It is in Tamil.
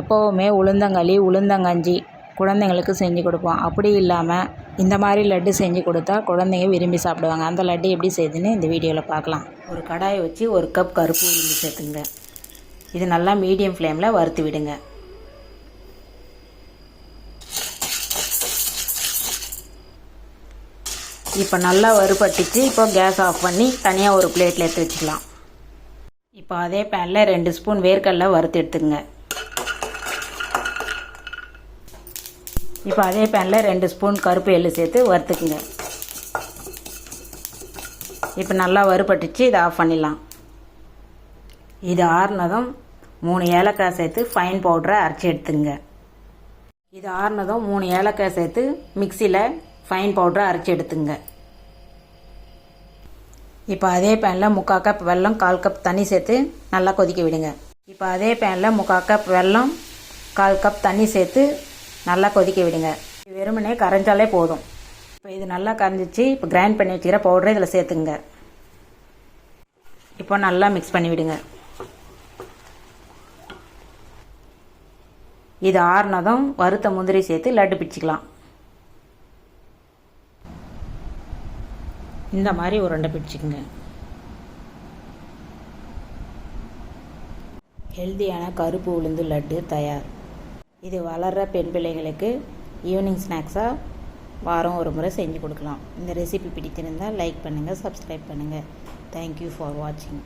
எப்போவுமே உளுந்தங்களி உளுந்தங்கஞ்சி குழந்தைங்களுக்கு செஞ்சு கொடுப்போம். அப்படி இல்லாமல் இந்த மாதிரி லட்டு செஞ்சு கொடுத்தா குழந்தைங்க விரும்பி சாப்பிடுவாங்க. அந்த லட்டு எப்படி செய்யுதுன்னு இந்த வீடியோவில் பார்க்கலாம். ஒரு கடாயை வச்சு ஒரு கப் கருப்பு உளுந்து சேர்த்துங்க. இது நல்லா மீடியம் ஃப்ளேமில் வறுத்து விடுங்க. இப்போ நல்லா வறுபட்டுச்சு. இப்போ கேஸ் ஆஃப் பண்ணி தனியாக ஒரு பிளேட்டில் எடுத்து வச்சுக்கலாம். இப்போ அதே பேனில் ரெண்டு ஸ்பூன் வேர்க்கடலை வறுத்து எடுத்துக்கங்க. இப்போ அதே பேனில் ரெண்டு ஸ்பூன் கருப்பு எள்ளு சேர்த்து வறுத்துக்குங்க. இப்போ நல்லா வறுபட்டுச்சு இதை ஆஃப் பண்ணிடலாம். இது ஆறுனதும் மூணு ஏலக்காய் சேர்த்து ஃபைன் பவுடரை அரைச்சி எடுத்துங்க இது ஆறுனதும் மூணு ஏலக்காய் சேர்த்து மிக்சியில் ஃபைன் பவுடரை அரைச்சி எடுத்துங்க இப்போ அதே பேனில் முக்கால் கப் வெல்லம் கால் கப் தண்ணி சேர்த்து நல்லா கொதிக்க விடுங்க. இப்போ அதே பேனில் முக்கால் கப் வெல்லம் கால் கப் தண்ணி சேர்த்து நல்லா கொதிக்க விடுங்க. வெறுமனே கரைஞ்சாலே போதும். இப்போ இது நல்லா கரைஞ்சிச்சு இப்போ கிரைண்ட் பண்ணி வச்சுக்கிற பவுடரை இதில் சேர்த்துங்க இப்போ நல்லா மிக்ஸ் பண்ணி விடுங்க. இது ஆறுனதும் வறுத்த முந்திரி சேர்த்து லட்டு பிடிச்சிக்கலாம். இந்த மாதிரி உருண்டை பிடிச்சிக்கங்க. ஹெல்தியான கருப்பு உளுந்து லட்டு தயார். இது வளர்கிற பெண் பிள்ளைங்களுக்கு ஈவினிங் ஸ்நாக்ஸாக வாரம் ஒரு முறை செஞ்சு கொடுக்கலாம். இந்த ரெசிபி பிடித்திருந்தால் லைக் பண்ணுங்கள் சப்ஸ்கிரைப் பண்ணுங்கள் தேங்க்யூ ஃபார் வாட்சிங்